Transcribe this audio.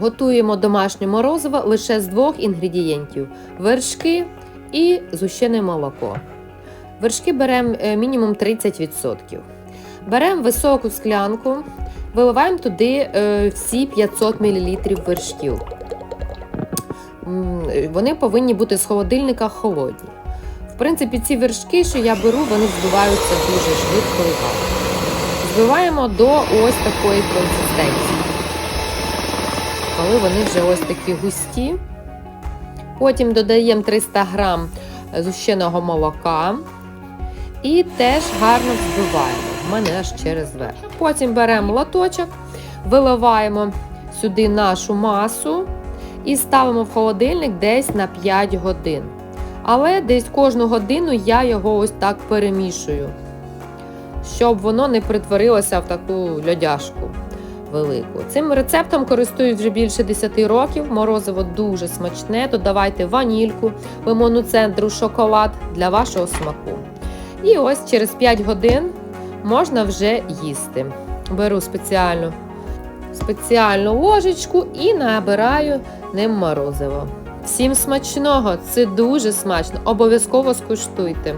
Готуємо домашнє морозиво лише з двох інгредієнтів: вершки і згущене молоко. Вершки беремо е, мінімум 30%. Беремо високу склянку, виливаємо туди е, всі 500 мл вершків. Е, Вони повинні бути з холодильника холодні. В принципі, ці вершки, що я беру, вони збиваються дуже швидко і гарно. Збиваємо до ось такої консистенції. Коли вони вже ось такі густі. Потім додаємо 300 грам зущеного молока і теж гарно взбиваємо. В мене аж через верх. Потім беремо лоточок, виливаємо сюди нашу масу і ставимо в холодильник десь на 5 годин. Але десь кожну годину я його ось так перемішую, щоб воно не притворилося в таку льодяшку велику. Цим рецептом користуюсь вже більше 10 років. Морозиво дуже смачне. Додавайте ванільку, лимонну центру, шоколад для вашого смаку. І ось через 5 годин можна вже їсти. Беру спеціальну, спеціальну ложечку і набираю ним морозиво. Всім смачного! Це дуже смачно! Обов'язково скуштуйте!